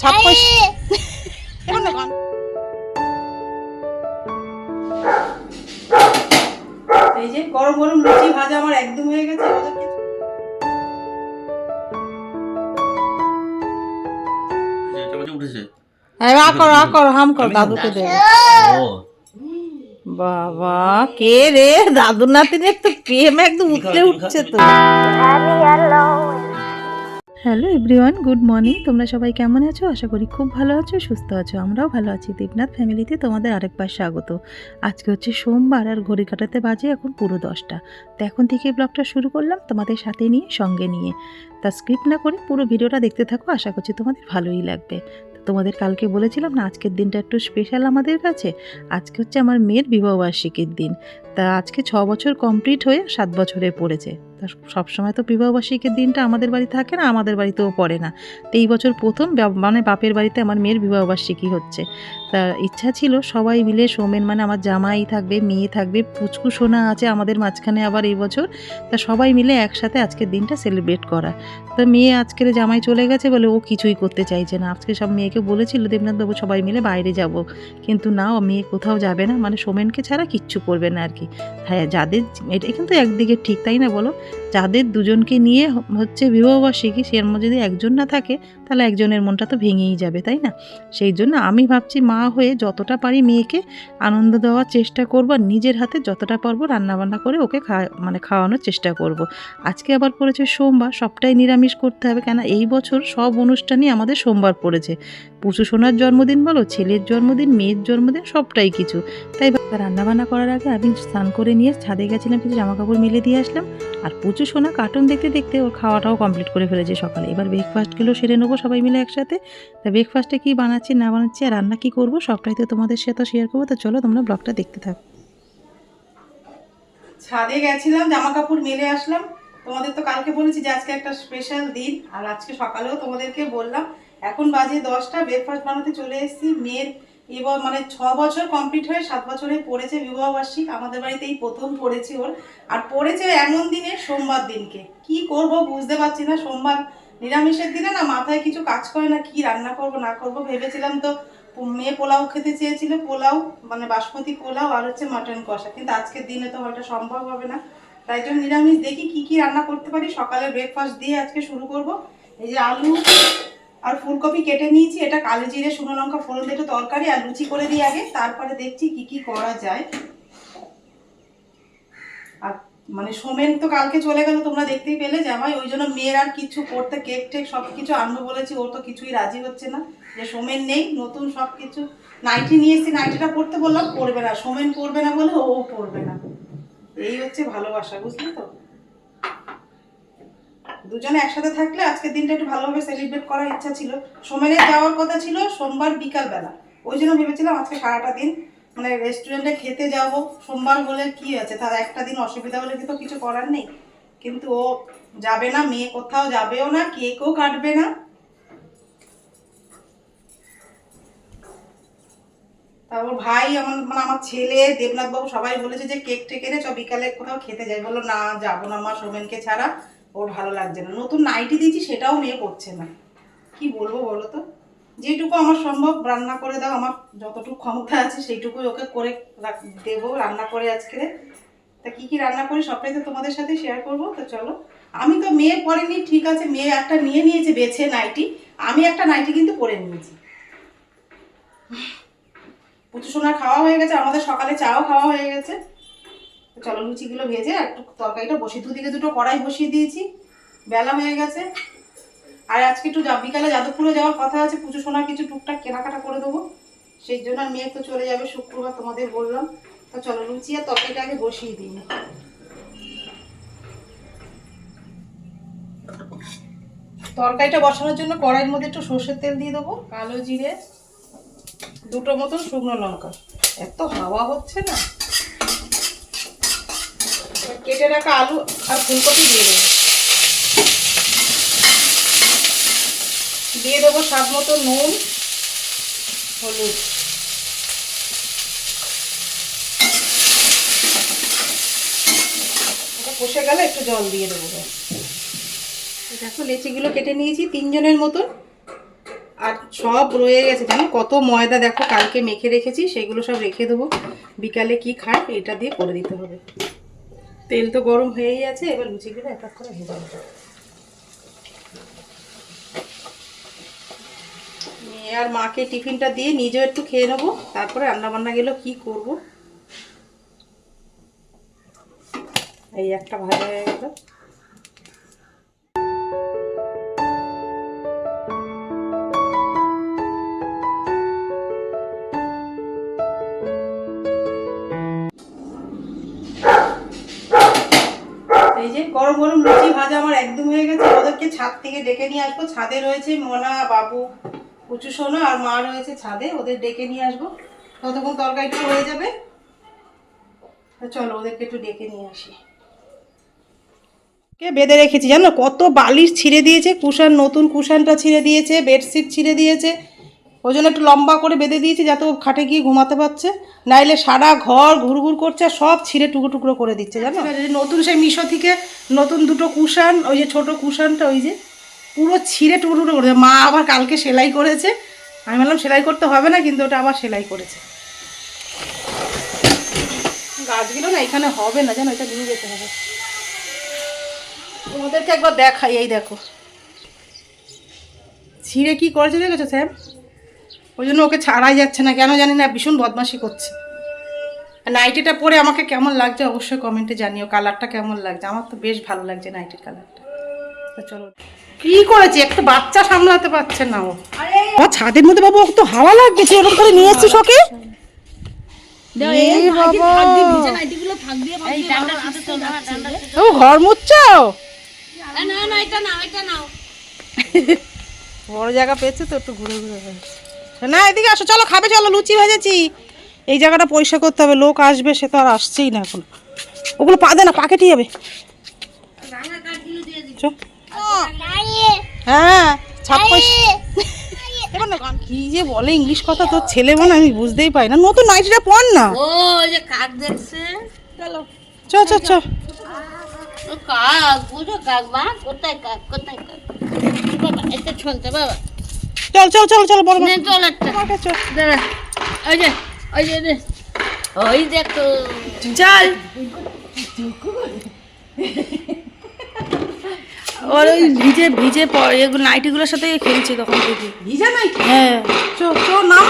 ছাপ্পাশ। এই। যে গরম গরম লুচি ভাজা আমার একদম হয়ে গেছে উঠেছে। আ করো আ করো হাম করো দাদুকে দেবে বাবা কে রে? দাদু নাতিনের তো প্রেম একদম উঠলে উঠছে তো। Hello everyone, good morning. তোমরা সবাই কেমন আছো? আশা করি খুব ভালো আছো, সুস্থ আছো। আমরাও ভালো আছি। দেবনাথ ফ্যামিলিতে তোমাদের আরেকবার স্বাগত। আজকে হচ্ছে সোমবার আর ঘড়ি কাটাতে বাজে এখন পুরো দশটা। তো এখন থেকে ব্লগটা শুরু করলাম তোমাদের সাথে নিয়ে, সঙ্গে নিয়ে। তা স্ক্রিপ্ট না করে পুরো ভিডিওটা দেখতে থাকো, আশা করছি তোমাদের ভালোই লাগবে। তোমাদের কালকে বলেছিলাম না, আজকের দিনটা একটু স্পেশাল আমাদের কাছে। আজকে হচ্ছে আমার মেয়ের বিবাহবার্ষিকীর দিন। তা আজকে ছ বছর কমপ্লিট হয়ে সাত বছরে পড়েছে। তা সবসময় তো বিবাহবার্ষিকীর দিনটা আমাদের বাড়ি থাকে না, আমাদের বাড়িতেও পড়ে না। তো এই বছর প্রথম মানে বাপের বাড়িতে আমার মেয়ের বিবাহবার্ষিকী হচ্ছে। তা ইচ্ছা ছিল সবাই মিলে সোমেন মানে আমার জামাই থাকবে, মেয়ে থাকবে, পুচকু সোনা আছে আমাদের মাঝখানে আবার এই বছর। তা সবাই মিলে একসাথে আজকের দিনটা সেলিব্রেট করা। তো মেয়ে আজকের জামাই চলে গেছে বলে ও কিছুই করতে চাইছে না। আজকে সব মেয়েকে বলেছিল দেবনাথবাবু সবাই মিলে বাইরে যাব। কিন্তু না, ও মেয়ে কোথাও যাবে না। মানে সোমেনকে ছাড়া কিচ্ছু করবে না আর কি। হ্যাঁ যাদের, এটা কিন্তু একদিকে ঠিক, তাই না বলো? যাদের দুজনকে নিয়ে হচ্ছে বিবাহবার্ষিকী সে যদি একজন না থাকে, তাহলে একজনের মনটা তো ভেঙেই যাবে, তাই না? সেই জন্য আমি ভাবছি মা হয়ে যতটা পারি মেয়েকে আনন্দ দেওয়ার চেষ্টা করব আর নিজের হাতে যতটা পারব রান্নাবান্না করে ওকে খাওয়া মানে খাওয়ানোর চেষ্টা করব। আজকে আবার পড়েছে সোমবার, সবটাই নিরামিষ করতে হবে কেন এই বছর সব অনুষ্ঠানই আমাদের সোমবার পড়েছে। পুচু সোনার জন্মদিন বলো, ছেলের জন্মদিন, মেয়ের জন্মদিন, সবটাই কিছু। তাই রান্নাবান্না করার আগে আমি স্নান করে নিয়ে ছাদে গেছিলাম, কিছু জামা কাপড় মিলে দিয়ে আসলাম, আর পুচু সোনা কার্টুন দেখতে দেখতে ওর খাওয়াটাও কমপ্লিট করে ফেলেছে সকালে। এবার ব্রেকফাস্টগুলো সেরে নেব সবাই মিলে একসাথে। তা ব্রেকফাস্টে কী বানাচ্ছি, না বানাচ্ছি, আর রান্না কী করব, সবটাই তো তোমাদের সাথে শেয়ার করব। তো চলো তোমরা ব্লগটা দেখতে থাকো। ছাদে গেছিলাম জামা কাপড় মেলে আসলাম। তোমাদের তো কালকে বলেছি যে আজকে একটা স্পেশাল দিন, আর আজকে সকালেও তোমাদেরকে বললাম। এখন বাজে দশটা ব্রেকফাস্ট বানাতে চলে এসেছি। মেয়ের এবার মানে ছ বছর কমপ্লিট হয়ে সাত বছরে পড়েছে বিবাহবার্ষিক আমাদের বাড়িতে এই প্রথম পড়েছে ওর। আর পড়েছে এমন দিনে সোমবার দিনকে। কি করব বুঝতে পারছি না। সোমবার নিরামিষের দিনে না মাথায় কিছু কাজ করে না, কি রান্না করব, না করব ভেবেছিলাম তো মেয়ে পোলাও খেতে চেয়েছিল, পোলাও মানে বাসমতি পোলাও আর হচ্ছে মাটন কষা। কিন্তু আজকের দিনে তো হয়তো সম্ভব হবে না। তাই জন্য নিরামিষ দেখি কি কি রান্না করতে পারি। সকালে ব্রেকফাস্ট দিয়ে আজকে শুরু করব। এই যে আলু আর ফুলকপি কেটে নিয়েছি, এটা কালো জিরে, শুকনো লঙ্কা, ফোড়ন দিয়ে তরকারি আর লুচি করে দিই আগে, তারপরে দেখছি কি কি করা যায়। আর মানে সোমেন তো কালকে চলে গেল, তোমরা দেখতেই পেলে জামাই, ওই জন্য মেয়ের আর কিছু করতে, কেক টেক সব কিছু আনব বলেছি ও তো কিছুই রাজি হচ্ছে না। যে সোমেন নেই, নতুন সব কিছু নাইটি নিয়ে এসেছি, নাইটিটা পড়তে বললাম পড়বে না, সোমেন পড়বে না বলে ও পড়বে না। এই হচ্ছে ভালোবাসা, বুঝলি তো? দুজনে একসাথে থাকলে আজকের দিনটা একটু ভালোভাবে সেলিব্রেট করার ইচ্ছা ছিল। সোমেনের যাওয়ার কথা ছিল সোমবার বিকালবেলা। ওই জন্য ভেবেছিলাম আজকে সারাটা দিন মানে রেস্টুরেন্টে খেতে যাব। সোমবার বলে কি আছে? তার একটা দিন অসুবিধা হলে তো কিছু করার নেই। কিন্তু ও যাবে না, মেয়ে কোথাও যাবেও না, কেকও কাটবে না। তারপর ভাই আমার মানে আমার ছেলে দেবনাথ বাবু সবাই বলেছে যে কেক টেক এনে চ বিকালে কোথাও খেতে যাই। বলল, না, যাব না মা, সোমেনকে ছাড়া। ওর ভালো লাগছে না। নতুন নাইটি দিয়েছি, সেটাও মেয়ে পড়ছে না। কি বলব বলো তো? যেটুকু আমার সম্ভব, রান্না করে দাও। আমার যতটুকু ক্ষমতা আছে, সেইটুকুই ওকে করে দেবো, রান্না করে আজকে। তা কি কি রান্না করি, সবটাই তো তোমাদের সাথে শেয়ার করব। তো চলো। আমি তো মেয়ে পরেনি, ঠিক আছে, মেয়ে একটা নিয়ে নিয়েছে, বেছে নাইটি। আমি একটা নাইটি কিন্তু পরে নিয়েছি। পুচু সোনার খাওয়া হয়ে গেছে, আমাদের সকালে চাও খাওয়া হয়ে গেছে। চলো লুচিগুলো ভেজে একটু তরকারিটা বসিয়ে, দুদিকে দুটো কড়াই বসিয়ে দিয়েছি। বেলা হয়ে গেছে। আর আজকে একটু বিকালে যাদবপুরে যাওয়ার কথা আছে, পুজো সোনার কিছু টুকটাক কেনাকাটা করে দেবো। সেই জন্য আর মেয়ে তো চলে যাবে শুক্রবার, তোমাদের বললাম। তো চলো লুচি আর তরকারিটা আগে বসিয়ে দিই। তরকারিটা বসানোর জন্য কড়াইয়ের মধ্যে একটু সর্ষের তেল দিয়ে দেবো, কালো জিরে, দুটো মতন শুকনো লঙ্কা। এত হাওয়া হচ্ছে না। কেটে রাখা আলু আর ফুলকপি দিয়ে দেবো। দিয়ে দেবো স্বাদ মতো নুন, হলুদ। কষে গেলে একটু জল দিয়ে দেবো। দেখো লেচিগুলো কেটে নিয়েছি তিনজনের মতন। আর সব রয়ে গেছে, জানো কত ময়দা দেখো কালকে মেখে রেখেছি, সেগুলো সব রেখে দেবো। বিকালে কি খায়, এটা দিয়ে করে দিতে হবে। তেল তো গরম হয়েই আছে, এবার লুচিগুলো এক এক করে ভেজে নিতে মেয়ে আর মাকে টিফিনটা দিয়ে নিজেও একটু খেয়ে নেব, তারপরে রান্না বান্না গেলেও কি করব? এই একটা ভাজা হয়ে গেল। একদম হয়ে গেছে। ওদেরকে ছাদ থেকে ডেকে নিয়ে আসব। ছাদে রয়েছে মনা, বাবু উঁচু সোনা আর মা রয়েছে ছাদে। ওদের ডেকে নিয়ে আসব। ততক্ষণ তরকারিটা হয়ে যাবে। চলো, ওদেরকে একটু ডেকে নিয়ে আসি। কে বেঁধে রেখেছি জানো? কত বালিশ ছিঁড়ে দিয়েছে। কুশান নতুন কুশানটা ছিঁড়ে দিয়েছে, বেডশিট ছিঁড়ে দিয়েছে। ওই জন্য একটু লম্বা করে বেঁধে দিয়েছি যাতে ও খাটে গিয়ে ঘুমাতে পারছে। নাইলে সারা ঘর ঘুরঘুর করছে সব ছিঁড়ে টুকরো টুকরো করে দিচ্ছে, জানো? নতুন সেই মিশো থেকে নতুন দুটো কুশান, ওই যে ছোট কুশানটা, ওই যে পুরো ছিঁড়ে টুকরো টুকরো করেছে মা আবার কালকে সেলাই করেছে। আমি বললাম, সেলাই করতে হবে না, কিন্তু ওটা আবার সেলাই করেছে। গাছগুলো না এখানে হবে না, জানো? এটা নিয়ে যেতে হবে। তোমাদেরকে একবার দেখাই, এই দেখো। ছিঁড়ে কি করেছে, দেখেছ স্যার ওই জন্য ওকে ছাড়াই যাচ্ছে না। কেন জানি না ভীষণ বদমাশি করছে। আর নাইটিটা পরে আমাকে কেমন লাগছে অবশ্যই কমেন্টে জানিও। কালারটা কেমন লাগছে? আমার তো বেশ ভালো লাগছে নাইটির কালারটা তো চলো। কি করেছে? একটা বাচ্চা সামলাতে পারছে না ও। আমার ছাদের মধ্যে বাবু তো হাওয়া লাগছে। এরকম করে নিয়ে এসছিস ওকে? বাবা। ও ঘর মুচ্ছো বড় জায়গা পেয়েছে তো একটু ঘুরে ঘুরে। না এদিকে আসো চলো খাবে চলো লুচি ভেজেছি। এই জায়গাটা পরিষ্কার করতে হবে লোক আসবে সে তো আর আসছেই না এখন। ওগুলো পা দে না পাকেটে যাবে। চ। হ্যাঁ কি যে বলে ইংলিশ কথা তোর ছেলে মানে আমি বুঝতেই পাই না। নতুন নাইটিটা পর না। ও কাক চলো। চ চ চ। ও কাক বুঝো কাক মা? কোথায় কাক কোথায় কাক? বাবা এটা শুনতে বাবা। চল চল চল চল বড় নে চল একটা। চল। দাঁড়া। ওই যে ওই যে রে। ওই দেখো চল। ওর ওই ভিজে ভিজে প- এগুলো নাইটিগুলোর সাথে খেলছে তখন থেকে। ভিজা নাই হ্যাঁ। চ চ নাম।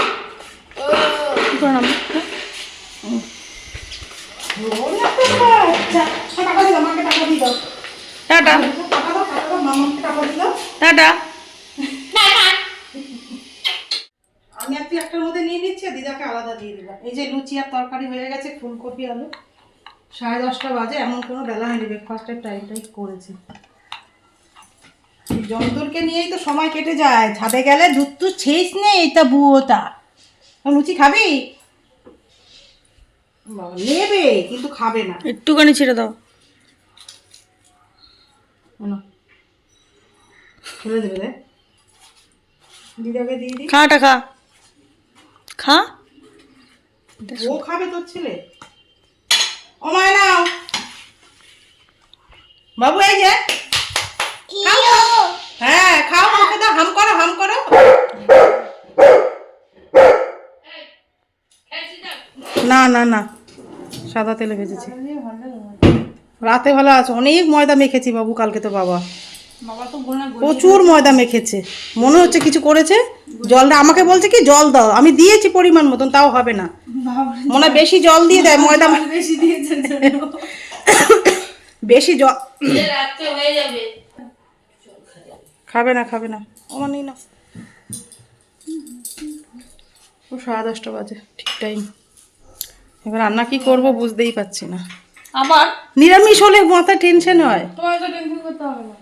টাটা। টাটা। আমি তুই একটার মধ্যে নিয়ে নিচ্ছি দিদাকে আলাদা দিয়ে দিলাম। এই যে লুচি আর তরকারি হয়ে গেছে ফুলকপি আলু। সাড়ে দশটা বাজে এমন কোনো বেলা হয়নি ব্রেকফাস্টের টাইমটাই করেছি। যন্তরকে নিয়েই তো সময় কেটে যায় ছাদে গেলে দুধ তো ছেস নেই এটা বুয়োটা। লুচি খাবি? নেবে কিন্তু খাবে না। একটুখানি ছেড়ে দাও। ফেলে দেবে দিদাকে দিয়ে দিই। খাটা খা। খা। ও খাবে তোর ছেলে। ও মায় নাও। বাবু এই যে। হ্যাঁ খাও মুখে দাও হাম করো হাম করো। না না না। সাদা তেলে ভেজেছি। রাতে ভালো আছে। অনেক ময়দা মেখেছি বাবু কালকে তো বাবা। প্রচুর ময়দা মেখেছে। মনে হচ্ছে কিছু করেছে। জলটা আমাকে বলছে কি জল দাও। আমি দিয়েছি পরিমাণ মতন তাও হবে না। মনে হয় বেশি জল দিয়ে দেয় ময়দা বেশি দিয়েছে বেশি জল। হয়ে খাবে না খাবে না। আমার নেই না ও সাড়ে দশটা বাজে ঠিক টাইম এবার রান্না কি করব বুঝতেই পারছি না। আবার নিরামিষ হলে মাথায় টেনশন হয়। তোমার তো টেনশন করতে হবে না।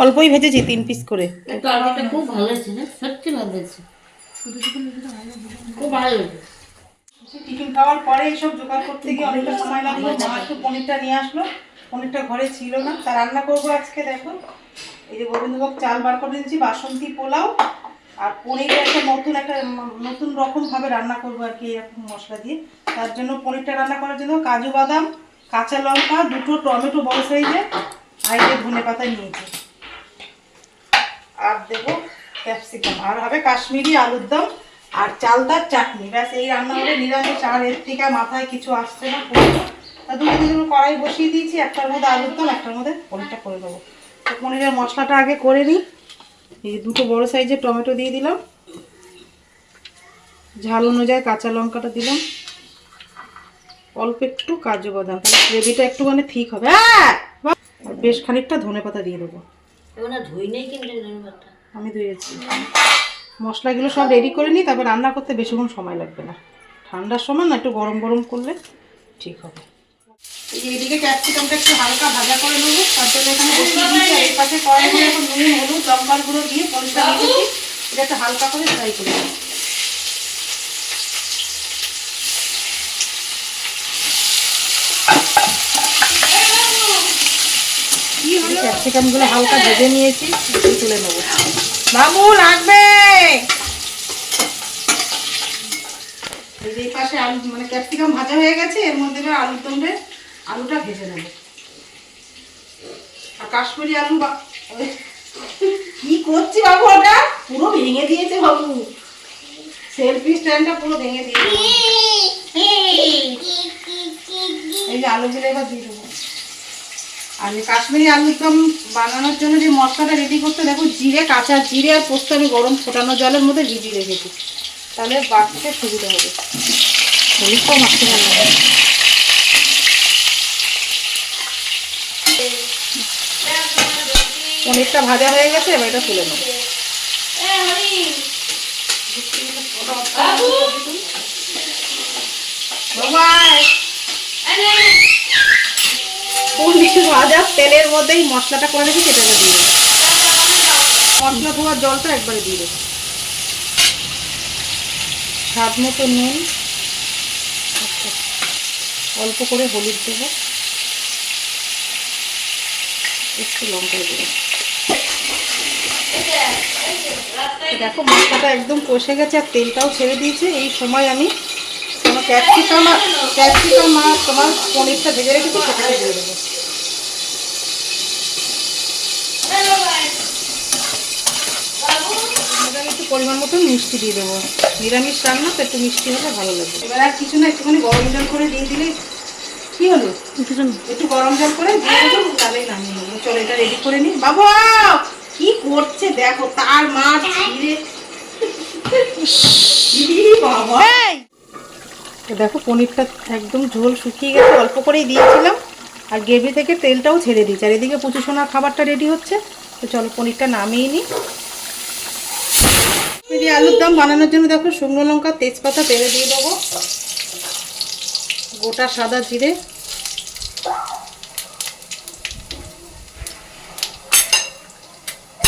অল্পই ভেজেছি তিন পিস করে। খুব ভালো হয়েছে সত্যি ভালো হয়েছে। খুব ভালো টিফিন খাওয়ার পরে এইসব জোগাড় করতে গিয়ে অনেকটা সময় লাগল। মা একটু পনিরটা নিয়ে আসলো। পনিরটা ঘরে ছিল না। তা রান্না করব আজকে দেখো। এই যে গোবিন্দভোগ চাল বার করে দিয়েছি বাসন্তী পোলাও আর পনির একটা নতুন একটা নতুন রকম ভাবে রান্না করব আর কি এরকম মশলা দিয়ে। তার জন্য পনিরটা রান্না করার জন্য কাজু বাদাম কাঁচা লঙ্কা দুটো টমেটো বড় সাইজে আর এই ধনে পাতা নিয়েছি। আর দেবো ক্যাপসিকাম। আর হবে কাশ্মীরি আলুর দম আর চালদার চাটনি। ব্যাস, এই রান্না হবে নিরামিষ। আর এর থেকে মাথায় কিছু আসছে না পুরো। তা দুটো দুটো কড়াই বসিয়ে দিয়েছি। একটার মধ্যে আলুর দম, একটার মধ্যে পনিরটা করে দেবো। তো পনিরের মশলাটা আগে করে নিই। এই দুটো বড় সাইজের টমেটো দিয়ে দিলাম। ঝাল অনুযায়ী কাঁচা লঙ্কাটা দিলাম। অল্প একটু কাজু বাদাম গ্রেভিটা একটু মানে ঠিক হবে। আহ! বেশ খানিকটা ধনে পাতা দিয়ে দেবো। এবার ধুই আমি ধুয়েছি। মশলাগুলো সব রেডি করে নিই, তারপর রান্না করতে বেশিক্ষণ সময় লাগবে না। ঠান্ডার সময় না একটু গরম গরম করলে ঠিক হবে। এই যে এদিকে ক্যাপসিকামটা একটু হালকা ভাজা করে নেব তার জন্য এখানে বসিয়ে পাশে কড়াই এখন নুন, হলুদ লম্বার গুঁড়ো দিয়ে পরিষ্কার এটা একটু হালকা করে ফ্রাই করে নেব ক্যাপসিকামগুলো হালকা ভেজে নিয়েছি তুলে নেব বাবু লাগবে! এই যে পাশে আলু মানে ক্যাপসিকাম ভাজা হয়ে গেছে এর মধ্যে এবার আলুর দমে আলুটা ভেজে নেব। আর কাশ্মীরি আলু বা কি করছি বাবু ওটা? পুরো ভেঙে দিয়েছে বাবু। সেলফি স্ট্যান্ডটা পুরো ভেঙে দিয়েছে এই যে আলুগুলো এবার দিয়ে দেবো। এই কাশ্মীরি আলুর দম বানানোর জন্য যে মশলাটা রেডি করতে, দেখো জিরে, কাঁচা জিরে আর পোস্ত আমি গরম ফোটানো জলের মধ্যে ভিজিয়ে রেখেছি। তাহলে বাড়তে সুবিধা হবে। পনিরটা ভাজা হয়ে গেছে, এবার এটা তুলে নেব। বাবাই পনির ভাজা তেলের মধ্যেই মশলাটা করে রেখেছি এটাকে দিয়ে মশলা ধোয়ার জলটা একবারে দিয়ে দেবো। স্বাদ মতো নুন, অল্প করে হলুদ দেবো। একটু লঙ্কা দেবো। দেখো, মশলাটা একদম কষে গেছে আর তেলটাও ছেড়ে দিয়েছে। এই সময় আমি ক্যাপসিকাম ক্যাপসিকাম আর তোমার পনিরটা ভেজে রেখেছি সেটাকে দিয়ে দেবো এবার একটু পরিমাণ মতো মিষ্টি দিয়ে দেবো। নিরামিষ রান্না তো একটু মিষ্টি হলে ভালো লাগবে এবার আর কিছু না একটুখানি গরম জল করে দিয়ে দিলে কি হলো? একটু গরম জল করে দিয়ে দেবো তাহলেই নামিয়ে নেব চলো এটা রেডি করে নিই। বাবু কি করছে দেখো তার ছিঁড়ে বাবা। দেখো পনিরটা একদম ঝোল শুকিয়ে গেছে অল্প করেই দিয়েছিলাম। আর গ্রেভি থেকে তেলটাও ছেড়ে দিয়েছি। আর এদিকে পুচু সোনার খাবারটা রেডি হচ্ছে। তো চলো পনিরটা নামিয়ে নিই। এই আলুর দম বানানোর জন্য দেখো শুকনো লঙ্কা, তেজপাতা পেরে দিয়ে দেবো। গোটা সাদা জিরে।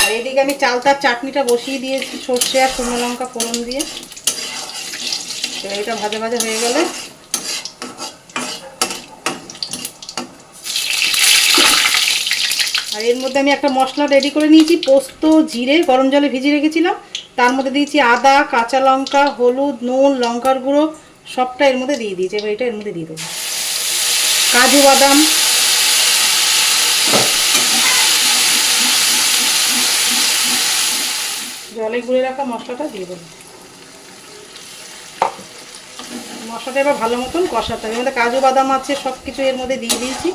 আর এদিকে আমি চালতার চাটনিটা বসিয়ে দিয়েছি, সর্ষে আর শুকনো লঙ্কা, ফোড়ন দিয়ে। এটা ভাজা ভাজা হয়ে গেলে আর এর মধ্যে আমি একটা মশলা রেডি করে নিয়েছি, পোস্ত, জিরে, গরম জলে ভিজিয়ে রেখেছিলাম। তার মধ্যে দিয়েছি আদা, কাঁচা লঙ্কা, হলুদ, নুন, লঙ্কার গুঁড়ো, সবটা এর মধ্যে দিয়ে দিয়েছি। এবার এটা এর মধ্যে দিয়ে দেবো। কাজু বাদাম। জলে গুঁড়ে রাখা মশলাটা দিয়ে দেবো। মশলাটা এবার ভালো মতন কষাতে হবে। এর মধ্যে কাজু বাদাম আছে সব কিছু এর মধ্যে দিয়ে দিয়েছি।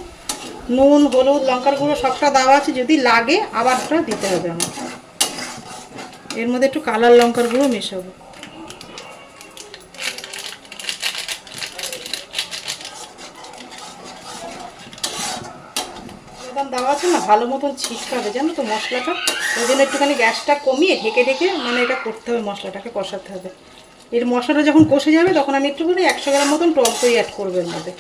নুন, হলুদ, লঙ্কার গুঁড়ো সবটা দেওয়া আছে, যদি লাগে আবার ওটা দিতে হবে আমার এর মধ্যে একটু কালার লঙ্কার গুঁড়ো মেশাবো। দেওয়া আছে না, ভালো মতন ছিটকাবে, জানো তো মশলাটা? ওই জন্য একটুখানি গ্যাসটা কমিয়ে ঢেকে ঢেকে মানে এটা করতে হবে, মশলাটাকে কষাতে হবে। এর মশলাটা যখন কষে যাবে, তখন আমি একটুখানি একশো গ্রাম মতন টক দই অ্যাড করব এর মধ্যে।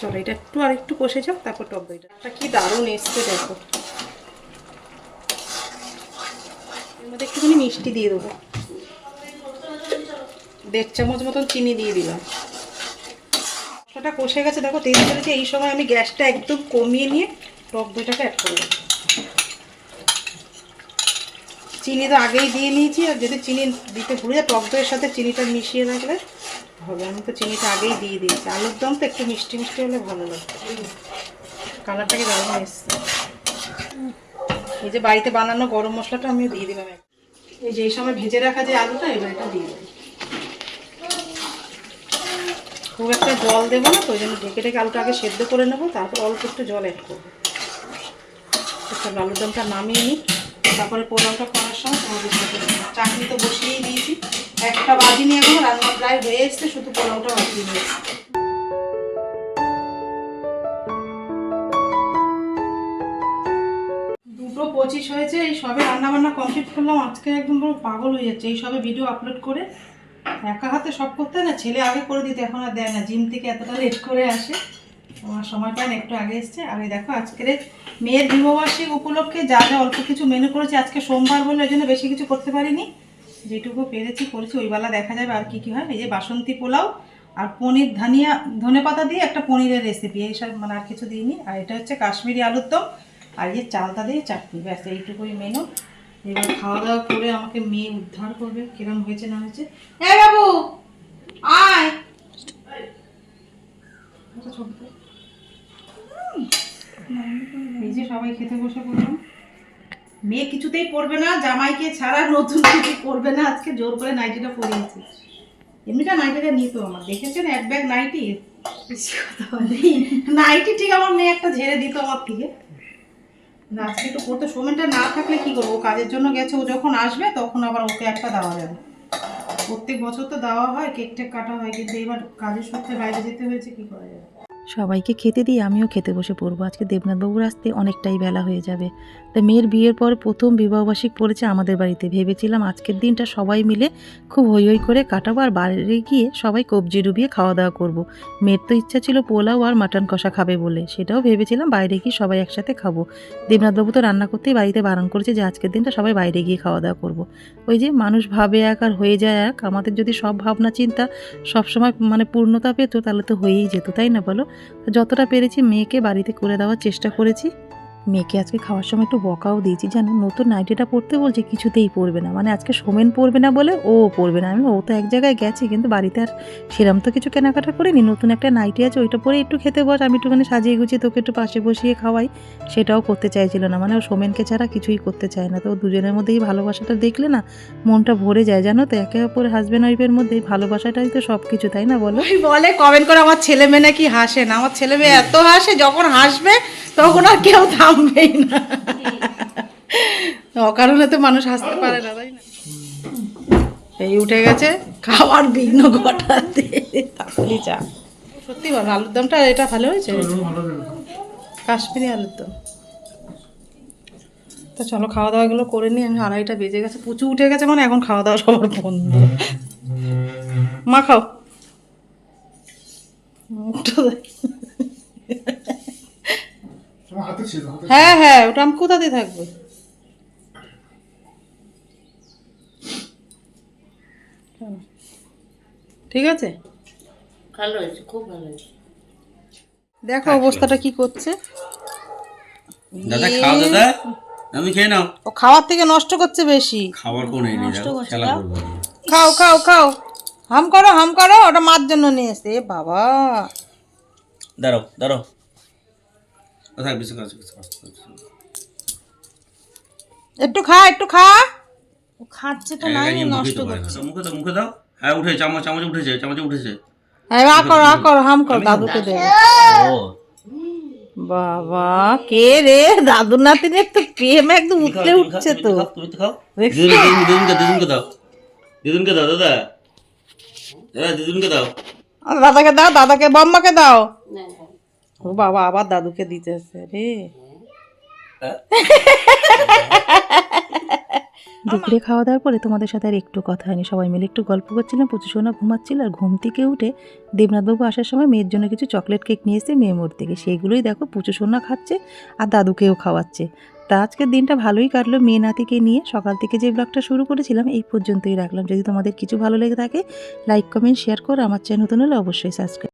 চলো, এটা একটু আর একটু কষে যাও, তারপর টক দইটা। এটা কি দারুণ এসছে, দেখো। এর মধ্যে একটুখানি মিষ্টি দিয়ে দেবো। দেড় চামচ মতন চিনি দিয়ে দিলাম। মশলাটা কষে গেছে, দেখো তেল ছেড়েছে এই সময় আমি গ্যাসটা একদম কমিয়ে নিয়ে টক দইটাকে অ্যাড করে দেবো চিনি তো আগেই দিয়ে নিয়েছি, আর যদি চিনি দিতে ভুলে যায়, টক দইয়ের সাথে চিনিটা মিশিয়ে রাখলে হবে আমি তো চিনিটা আগেই দিয়ে দিয়েছি। আলুর দম তো একটু মিষ্টি মিষ্টি হলে ভালো লাগে কালারটাকে দারুণ এসছে। এই যে বাড়িতে বানানো গরম মশলাটা আমিও দিয়ে দিলাম এই যে এই সময় ভেজে রাখা যে আলুটা, এবার এটা দিয়ে দেবো খুব একটা জল দেবো না তো, ওই জন্য ঢেকে ঢেকে আলুটা আগে সেদ্ধ করে নেব, তারপর অল্প একটু জল অ্যাড করব। তো চলো আলুর দমটা নামিয়ে নিই। তারপরে পোলাওটা করার সময়। চাটনি তো বসিয়েই দিয়েছি। একটা বাজি নিয়ে এখন রান্না প্রায় হয়ে এসছে, শুধু পোলাওটা বাজিয়ে নিয়েছি দুটো পঁচিশ হয়েছে, এই সবে রান্না বান্না কমপ্লিট করলাম। আজকে একদম পুরো পাগল হয়ে যাচ্ছে। এই সবে ভিডিও আপলোড করে একা হাতে সব করতে না? ছেলে আগে করে দিতে, এখন আর দেয় না। জিম থেকে এতটা লেট করে আসে। আমার সময় পায় না একটু আগে এসছে। আর দেখো, আজকের মেয়ের বিবাহবার্ষিক উপলক্ষে যা যা অল্প কিছু মেনু করেছি, আজকে সোমবার বলে ওই জন্য বেশি কিছু করতে পারিনি। যেটুকু পেরেছি করেছি, ওই বেলা দেখা যাবে আর কি কি হয়। এই যে বাসন্তী পোলাও আর পনির ধানিয়া, ধনে পাতা দিয়ে একটা পনিরের রেসিপি এইসব মানে আর কিছু দিইনি। আর এটা হচ্ছে কাশ্মীরি আলুর দম আর এই চালতা দিয়ে চাটনি। ব্যাস, এইটুকুই মেনু এবার খাওয়া দাওয়া করে আমাকে মেয়ে উদ্ধার করবে, কিরম হয়েছে না হয়েছে। এ বাবু, আয়। এই যে সবাই খেতে বসে পড়লাম। মেয়ে কিছুতেই পড়বে না, জামাইকে ছাড়া নতুন কিছু পড়বে না, আজকে জোর করে নাইটিটা পরিয়েছি। এমনিটা নাইটিটা নিত আমার, দেখেছেন? এক ব্যাগ নাইটি? নাইটি ঠিক আমার মেয়ে একটা ঝেড়ে দিত আমার থেকে। আজকে একটু পড়তে সময়টা না থাকলে কি করব? কাজের জন্য গেছে, ও যখন আসবে তখন আবার ওকে একটা দেওয়া যাবে। প্রত্যেক বছর তো দেওয়া হয়, কেক টেক কাটা হয়, কিন্তু এবার কাজের সূত্রে বাইরে যেতে হয়েছে, কি করা যাবে? সবাইকে খেতে দিয়ে আমিও খেতে বসে পড়ব। আজকে দেবনাথবাবুর আসতে অনেকটাই বেলা হয়ে যাবে। তাই মেয়ের বিয়ের পর প্রথম বিবাহবার্ষিক পড়েছে আমাদের বাড়িতে ভেবেছিলাম আজকের দিনটা সবাই মিলে খুব হই হই করে কাটাবো আর বাইরে গিয়ে সবাই কবজি ডুবিয়ে খাওয়া দাওয়া করব। মেয়ের তো ইচ্ছা ছিল পোলাও আর মাটন কষা খাবে বলে, সেটাও ভেবেছিলাম বাইরে গিয়ে সবাই একসাথে খাব দেবনাথবাবু তো রান্না করতেই বাড়িতে বারণ করেছে যে আজকের দিনটা সবাই বাইরে গিয়ে খাওয়া দাওয়া করব। ওই যে মানুষ ভাবে এক আর হয়ে যায় এক, আমাদের যদি সব ভাবনা চিন্তা সবসময় মানে পূর্ণতা পেতো তাহলে তো হয়েই যেত, তাই না বলো যতটা পেরেছি মেয়েকে বাড়িতে করে দেওয়ার চেষ্টা করেছি মেয়েকে আজকে খাওয়ার সময় একটু বকাও দিয়েছি। জানো, নতুন নাইটিটা পরতে বলছে, কিছুতেই পরবে না। মানে আজকে সোমেন পরবে না বলে ও পরবে না। আমি ও তো এক জায়গায় গেছে, কিন্তু বাড়িতে আর সেরম তো কিছু কেনাকাটা করিনি। নতুন একটা নাইটি আছে, ওইটা পরে একটু খেতে বস, আমি একটুখানি সাজিয়ে গুছিয়ে তোকে একটু পাশে বসিয়ে খাওয়াই। সেটাও করতে চাইছিল না। মানে ও সোমেনকে ছাড়া কিছুই করতে চায় না। তো দুজনের মধ্যেই ভালোবাসাটা দেখলে না, মনটা ভরে যায়। জানো তো, একে অপর হাজব্যান্ড ওয়াইফের মধ্যে এই ভালোবাসাটাই তো সব কিছু তাই না বলো? বলে কমেন্ট করে, আমার ছেলে মেয়ে নাকি হাসে না? আমার ছেলে মেয়ে এত হাসে, যখন হাসবে তখন আর কেউ থামবেই না। অকারণে তো মানুষ হাসতে পারে না তাই না? এই উঠে গেছে খাওয়ার বিঘ্ন ঘটাতে। তাড়াতাড়ি চা সত্যি ভালো আলুর দমটা এটা ভালো হয়েছে? কাশ্মীরি আলুর দম। তো চলো খাওয়া দাওয়াগুলো করে নিই আমি আড়াইটা বেজে গেছে পুচু উঠে গেছে মানে এখন খাওয়া দাওয়া সবার বন্ধ। মা খাও। মুখটা দেখ। হ্যাঁ হ্যাঁ ওটা আমি কোথাতে থাকবে? ঠিক আছে? ভালো হয়েছে খুব ভালো হয়েছে। দেখো অবস্থাটা কি করছে। দাদা খাও দাদা আমি খেয়ে নাও। ও খাওয়ার থেকে নষ্ট করছে বেশি। খাবার কোন এই নিয়ে খেলা করব খাও খাও খাও। হাম করো হাম করো ওটা মার জন্য নিয়ে এসছে। এ বাবা। দাঁড়াও দাঁড়াও কোথায় বেশি কাজ কিছু একটু খা একটু খা। ও খাচ্ছে তো নাই নষ্ট করছে। মুখে দাও মুখে দাও। হ্যাঁ উঠে চামচ চামচে উঠেছে চামচে উঠেছে। হ্যাঁ আ করো আ করো হাম করো দাদুকে দে। ও। বাবা কে রে? দাদু নাতিনের তো প্রেম একদম উঠলে উঠছে তো তুমি তো। খাও দিদুনকে দিদুনকে দাও দিদুনকে দাও। দাদা। দাদা দিদুনকে দাও। দাদাকে দাও দাদাকে বম্মাকে দাও। না, ও বাবা আবার দাদুকে দিতেছে রে। দুপুরে খাওয়া দাওয়ার পরে তোমাদের সাথে আর একটু কথা হয়নি। সবাই মিলে একটু গল্প করছিলাম প্রচুর সোনা ঘুমাচ্ছিল আর ঘুম থেকে উঠে দেবনাথবাবু আসার সময় মেয়ের জন্য কিছু চকলেট কেক নিয়ে এসে মেয়ে মোড় থেকে। সেইগুলোই দেখো পুচু সোনা খাচ্ছে আর দাদুকেও খাওয়াচ্ছে। তা আজকের দিনটা ভালোই কাটলো মেয়ে নাতিকে নিয়ে। সকাল থেকে যে ব্লগটা শুরু করেছিলাম এই পর্যন্তই রাখলাম। যদি তোমাদের কিছু ভালো লেগে থাকে লাইক কমেন্ট শেয়ার করো। আমার চ্যানেল নতুন হলে অবশ্যই সাবস্ক্রাইব